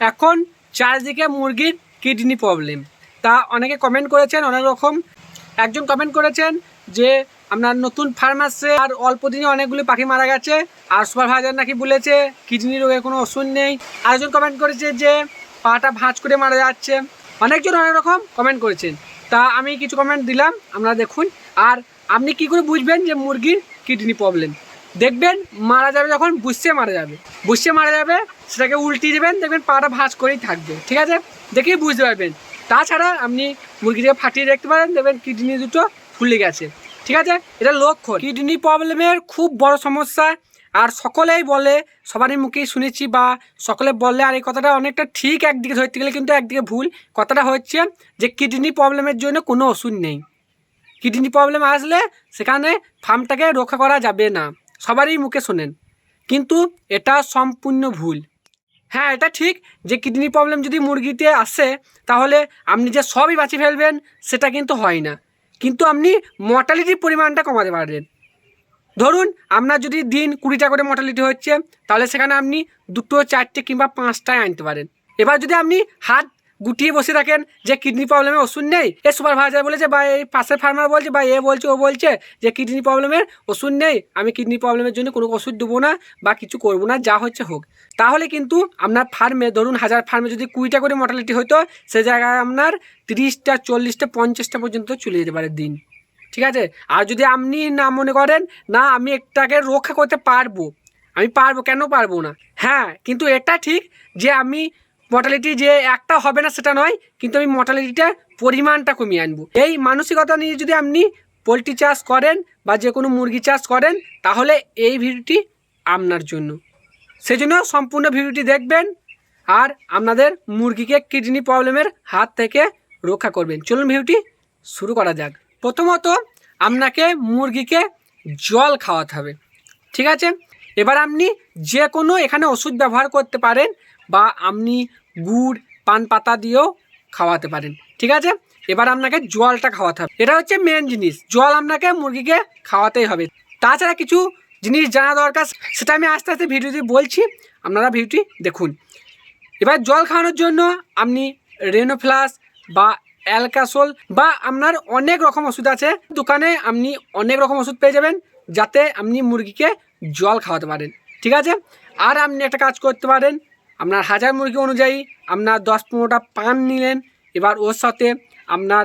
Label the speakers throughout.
Speaker 1: এখন চারদিকে মুরগির কিডনি প্রবলেম তা অনেকে কমেন্ট করেছেন, অনেক রকম। একজন কমেন্ট করেছেন যে আপনার নতুন ফার্মাসে আর অল্প দিনে অনেকগুলি পাখি মারা গেছে, আর সুপারভাইজার নাকি বলেছে কিডনি রোগের কোনো ওষুধ নেই। আরেকজন কমেন্ট করেছে যে, পাটা ভাঁজ করে মারা যাচ্ছে। অনেকজন অনেক রকম কমেন্ট করেছেন। তা আমি কিছু কমেন্ট দিলাম আপনারা দেখুন। আর আপনি কি করে বুঝবেন যে মুরগির কিডনি প্রবলেম দেখবেন মারা যাবে যখন, বুঝছে মারা যাবে। বুঝতে মারা যাবে, সেটাকে উল্টিয়ে দেবেন, দেখবেন পাটা ভাঁজ করেই থাকবে, ঠিক আছে? দেখেই বুঝতে পারবেন। তাছাড়া আপনি মুরগিটাকে ফাটিয়ে দেখতে পারেন, দেখবেন কিডনি দুটো ফুলে গেছে, ঠিক আছে? এটা লক্ষণ। কিডনি প্রবলেমের খুব বড় সমস্যা, আর সকলেই বলে, সবারই মুখেই শুনেছি বা সকলে বললে আর এই কথাটা অনেকটা ঠিক একদিকে ধরতে গেলে কিন্তু একদিকে ভুল। কথাটা হচ্ছে যে কিডনি প্রবলেমের জন্য কোনো ওষুধ নেই। কিডনি প্রবলেম আসলে সেখানে ফার্মটাকে রক্ষা করা যাবে না। সবারই মুখে শোনেন। কিন্তু এটা সম্পূর্ণ ভুল। হ্যাঁ এটা ঠিক যে কিডনি প্রবলেম যদি মুরগিতে আসে, তাহলে আপনি যে সবই বাঁচিয়ে ফেলবেন, সেটা কিন্তু হয় না। কিন্তু আপনি মর্টালিটির পরিমাণটা কমাতে পারবেন। ধরুন, আপনার যদি দিন কুড়িটা করে মর্টালিটি হচ্ছে, তাহলে সেখানে আপনি দুটো, চারটে কিংবা পাঁচটায় আনতে পারেন। এবার যদি আপনি হাত গুটিয়ে বসে থাকেন যে কিডনি প্রবলেমের ওষুধ নেই। এ সুপারভাইজার বলেছে বা এই পাশের ফার্মার বলছে বা এ বলছে, ও বলছে যে কিডনি প্রবলেমের ওষুধ নেই। আমি কিডনি প্রবলেমের জন্য কোনো ওষুধ দেবো না বা কিছু করব না, যা হচ্ছে হোক। তাহলে কিন্তু আপনার ফার্মে ধরুন হাজার ফার্মে যদি কুড়িটা করে মর্টালিটি হতো সে জায়গায় আপনার তিরিশটা, চল্লিশটা, পঞ্চাশটা পর্যন্ত চলে যেতে পারে দিন। ঠিক আছে? আর যদি আপনি না মনে করেন, না, আমি একটাকে রক্ষা করতে পারব। আমি পারব, কেন পারব না? হ্যাঁ কিন্তু এটা ঠিক যে আমি মর্টালিটি যে একটা হবে না, সেটা নয়, কিন্তু আমি মর্টালিটিটা পরিমাণটা কমিয়ে আনব। এই মানসিকতা নিয়ে যদি আপনি পোলট্রি চাষ করেন বা যে কোনো মুরগি চাষ করেন, তাহলে এই ভিডিওটি আপনার জন্য। সেজন্য সম্পূর্ণ ভিডিওটি দেখবেন আর আপনাদের মুরগিকে কিডনি প্রবলেমের হাত থেকে রক্ষা করবেন। চলুন ভিডিওটি শুরু করা যাক। প্রথমত, আপনাকে মুরগিকে জল খাওয়াতে হবে। ঠিক আছে? এবার আপনি যে কোনো এখানে ওষুধ ব্যবহার করতে পারেন বা আপনি গুড়, পান পাতা দিয়েও খাওয়াতে পারেন। ঠিক আছে? এবার আপনাকে জলটা খাওয়াতে হবে। এটা হচ্ছে মেন জিনিস। জল আপনাকে মুরগিকে খাওয়াতেই হবে। তাছাড়া কিছু জিনিস জানা দরকার, সেটা আমি আস্তে আস্তে ভিডিওতে বলছি। আপনারা ভিডিওটি দেখুন। এবার জল খাওয়ানোর জন্য আপনি রেনোফ্লাস বা অ্যালকাসোল বা আপনার অনেক রকম ওষুধ আছে। দোকানে আপনি অনেক রকম ওষুধ পেয়ে যাবেন, যাতে আপনি মুরগিকে জল খাওয়াতে পারেন। ঠিক আছে? আর আপনি একটা কাজ করতে পারেন আপনার হাজার মুরগি অনুযায়ী আপনার দশ পনেরোটা পান নিলেন, এবার ওর সাথে আপনার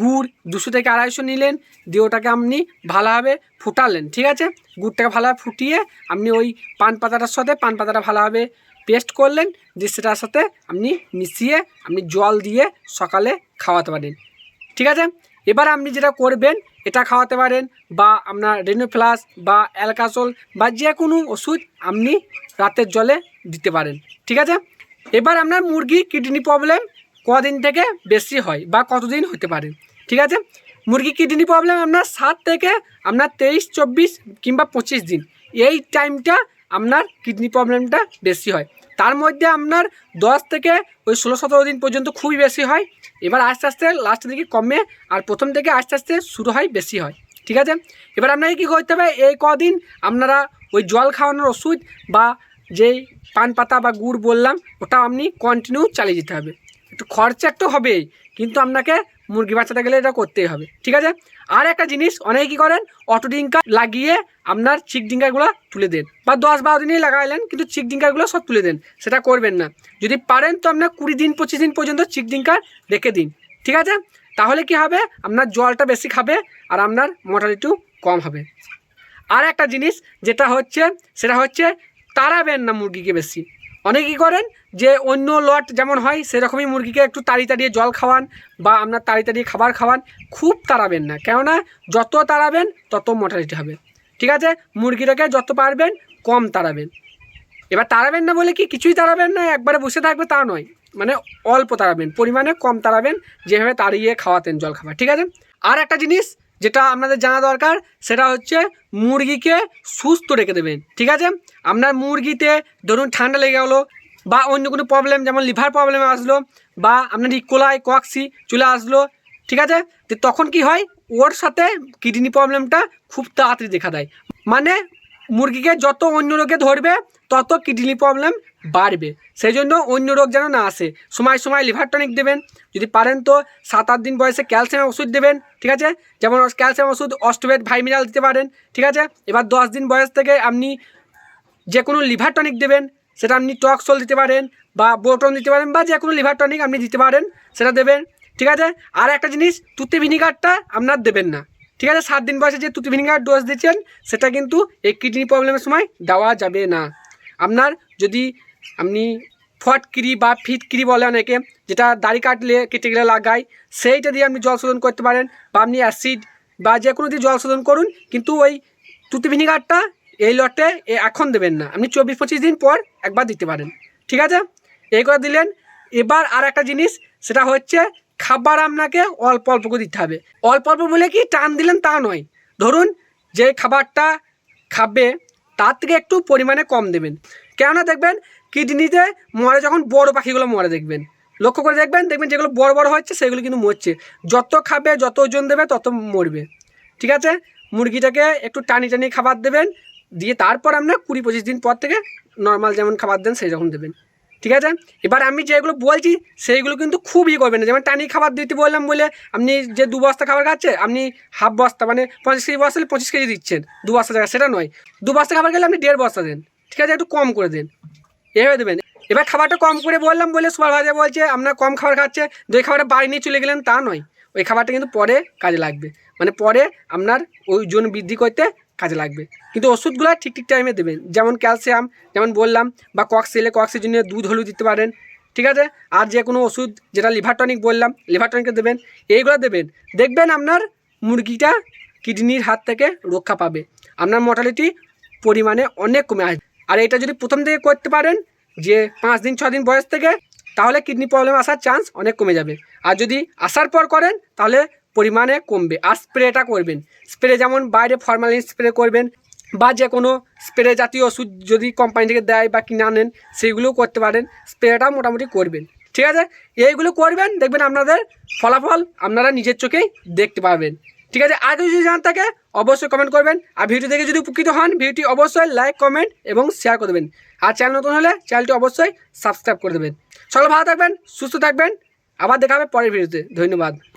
Speaker 1: গুড় দুশো থেকে আড়াইশো নিলেন, দিয়ে ওটাকে আপনি ভালোভাবে ফুটালেন, ঠিক আছে? গুড়টাকে ভালোভাবে ফুটিয়ে আপনি ওই পান পাতাটার সাথে, পান পাতাটা ভালোভাবে পেস্ট করলেন, দিয়ে সেটার সাথে আপনি মিশিয়ে আপনি জল দিয়ে সকালে খাওয়াতে পারেন, ঠিক আছে? এবার আপনি যেটা করবেন, এটা খাওয়াতে পারেন বা আপনার রেনোফ্লাস বা অ্যালকাসোল বা যে কোনো ওষুধ আপনি রাতের জলে দিতে পারেন, ঠিক আছে? এবার আপনার মুরগি কিডনি প্রবলেম কদিন থেকে বেশি হয় বা কতদিন হতে পারে, ঠিক আছে? মুরগি কিডনি প্রবলেম আপনার সাত থেকে আপনার তেইশ, চব্বিশ কিংবা পঁচিশ দিন, এই টাইমটা আপনার কিডনি প্রবলেমটা বেশি হয়। তার মধ্যে আপনার দশ থেকে ওই ষোলো সতেরো দিন পর্যন্ত খুবই বেশি হয়। এবার আস্তে আস্তে লাস্টের দিকে কমে আর প্রথম থেকে আস্তে আস্তে শুরু হয় বেশি হয়। ঠিক আছে? এবার আপনাকে কী করতে হবে? এই কদিন আপনারা ওই জল খাওয়ানোর ওষুধ বা যেই পান পাতা বা গুড় বললাম ওটা আপনি কন্টিনিউ চালিয়ে যেতে হবে। একটু খরচা একটু হবেই, কিন্তু আপনাকে মুরগি বাচ্চাটা গেলে এটা করতেই হবে, ঠিক আছে? আর একটা জিনিস, অনেকে কী করেন? অটো ডিঙ্কার লাগিয়ে আপনার চিক ডিঙ্কারগুলো তুলে দেন। বা দশ বারো দিনেই লাগাইলেন কিন্তু চিক ডিঙ্কারগুলো সব তুলে দেন, সেটা করবেন না। যদি পারেন তো আপনার কুড়ি দিন, পঁচিশ দিন পর্যন্ত চিক ডিঙ্কার রেখে দিন, ঠিক আছে? তাহলে কি হবে? আপনার জলটা বেশি খাবে আর আপনার মোটালিটিও কম হবে। আর একটা জিনিস যেটা হচ্ছে, সেটা হচ্ছে, তাড়াবেন না মুরগিকে বেশি। অনেকে কী করেন যে অন্য লট যেমন হয়, সেরকমই মুরগিকে একটু তাড়িয়ে তাড়িয়ে জল খাওয়ান বা আপনার তাড়িয়ে তাড়িয়ে খাবার খাওয়ান, খুব তাড়াবেন না। কেননা যত তাড়াবেন, তত মোটালিটি হবে। ঠিক আছে? মুরগিটাকে যত পারবেন, কম তাড়াবেন। এবার তাড়াবেন না বলে কি কিছুই তাড়াবেন না, একবারে বসে থাকবে তা নয়। মানে অল্প তাড়াবেন, পরিমাণে কম তাড়াবেন, যেভাবে তাড়িয়ে খাওয়াতেন জল খাবার। ঠিক আছে? আর একটা জিনিস যেটা আপনাদের জানা দরকার, সেটা হচ্ছে মুরগিকে সুস্থ রেখে দেবেন, ঠিক আছে? আপনার মুরগিতে ধরুন ঠান্ডা লেগে গেলো, বা অন্য কোনো প্রবলেম যেমন লিভার প্রবলেম আসলো, বা আপনার ইকোলাই কক্সি চলে আসলো, ঠিক আছে? তো তখন কি হয়? ওর সাথে কিডনি প্রবলেমটা খুব তাড়াতাড়ি দেখা দেয়। মানে মুরগিকে যত অন্য রোগে ধরবে, তত কিডনি প্রবলেম বাড়বে। সেই জন্য অন্য রোগ যেন না আসে। সময় সময় লিভার টনিক দেবেন। যদি পারেন তো সাত আট দিন বয়সে ক্যালসিয়াম ওষুধ দেবেন, ঠিক আছে? যেমন ক্যালসিয়াম ওষুধ অস্টোবেট ভাইমিনাল দিতে পারেন, ঠিক আছে? এবার দশ দিন বয়স থেকে আপনি যে কোনো লিভার টনিক দেবেন, সেটা আপনি টক্সল দিতে পারেন বা বোটন দিতে পারেন বা যে কোনো লিভার টনিক আপনি দিতে পারেন, সেটা দেবেন, ঠিক আছে? আর একটা জিনিস, তুতে ভিনিগারটা আপনার দেবেন না। ঠিক আছে, সাত দিন বয়সে যে তুতি ভিনিগার ডোজ দিচ্ছেন, সেটা কিন্তু এই কিডনি প্রবলেমের সময় দেওয়া যাবে না। আপনার যদি আপনি ফটকিরি বা ফিটকিরি বলে অনেকে, যেটা দাড়ি কাটলে কেটে গেলে লাগায়, সেইটা দিয়ে আপনি জল শোধন করতে পারেন বা আপনি অ্যাসিড বা যে কোনো দিয়ে জল শোধন করুন, কিন্তু ওই তুতি ভিনিগারটা এই লটে এখন দেবেন না। আপনি চব্বিশ পঁচিশ দিন পর একবার দিতে পারেন। ঠিক আছে? এই করে দিলেন। এবার আর একটা জিনিস, সেটা হচ্ছে খাবার আপনাকে অল্প অল্প করে দিতে হবে। অল্প অল্প বলে কি টান দিলেন তা নয়। ধরুন যে খাবারটা খাবে, তার থেকে একটু পরিমাণে কম দেবেন। কেননা দেখবেন কিডনিতে মরে যখন বড় পাখিগুলো মরে দেখবেন। লক্ষ্য করে দেখবেন দেখবেন যেগুলো বড় বড় হচ্ছে, সেগুলো কিন্তু মরছে। যত খাবে, যত ওজন দেবে, তত মরবে। ঠিক আছে? মুরগিটাকে একটু টানি টানি খাবার দেবেন। দিয়ে তারপর আপনার কুড়ি পঁচিশ দিন পর থেকে নর্মাল যেমন খাবার দেন, সেই রকম দেবেন। ঠিক আছে? এবার আমি যেগুলো বলছি, সেইগুলো কিন্তু খুব ই করবেন না। যেমন টানি খাবার দিতে বললাম বলে, আপনি যে দু বস্তা খাবার খাচ্ছে, আপনি হাফ বস্তা মানে পঁচিশ কেজি বস্তা পঁচিশ কেজি দিচ্ছেন, দু বস্তা জায়গা সেটা নয়। দু বস্তা খাবার গেলে আপনি দেড় বস্তা দেন। ঠিক আছে? একটু কম করে দেন। এভাবে দেবেন। এবার খাবারটা কম করে বললাম বলে সুপার ভাজা বলছে আপনার কম খাবার খাচ্ছে দই খাবারটা বাড়ি নিয়ে চলে গেলেন তা নয়। ওই খাবারটা কিন্তু পরে কাজে লাগবে। মানে পরে আপনার ওই ওজন বৃদ্ধি করতে কাজে লাগবে। কিন্তু ওষুধগুলো ঠিক ঠিক টাইমে দেবেন। যেমন ক্যালসিয়াম যেমন বললাম, বা কক্স এলে কক্সের জন্য দুধ, হলুদ দিতে পারেন, ঠিক আছে? আর যে কোনো ওষুধ, যেটা লিভার টনিক বললাম লিভার টনিকটা দেবেন, এইগুলো দেবেন। দেখবেন আপনার মুরগিটা কিডনির হাত থেকে রক্ষা পাবে। আপনার মর্টালিটি পরিমাণে অনেক কমে আসবে। আর এটা যদি প্রথম থেকে করতে পারেন, যে পাঁচ দিন ছ দিন বয়স থেকে, তাহলে কিডনি প্রবলেম আসার চান্স অনেক কমে যাবে। আর যদি আসার পর করেন, তাহলে পরিমাণে কমবে। আর স্প্রেটা করবেন। স্প্রে যেমন বাইরে ফর্মালিন স্প্রে করবেন বা যে কোনো স্প্রে জাতীয় ওষুধ যদি কোম্পানি থেকে দেয় বা কিনে আনেন, সেইগুলোও করতে পারেন। স্প্রেটা মোটামুটি করবেন। ঠিক আছে? এইগুলো করবেন, দেখবেন আপনাদের ফলাফল আপনারা নিজের চোখেই দেখতে পাবেন। ঠিক আছে? আর যদি জানার থাকে, অবশ্যই কমেন্ট করবেন। আর ভিডিও দেখে যদি উপকৃত হন, ভিডিওটি অবশ্যই লাইক কমেন্ট এবং শেয়ার করে দেবেন। আর চ্যানেল নতুন হলে চ্যানেলটি অবশ্যই সাবস্ক্রাইব করে দেবেন। সকলে ভালো থাকবেন, সুস্থ থাকবেন। আবার দেখা হবে পরের ভিডিওতে। ধন্যবাদ।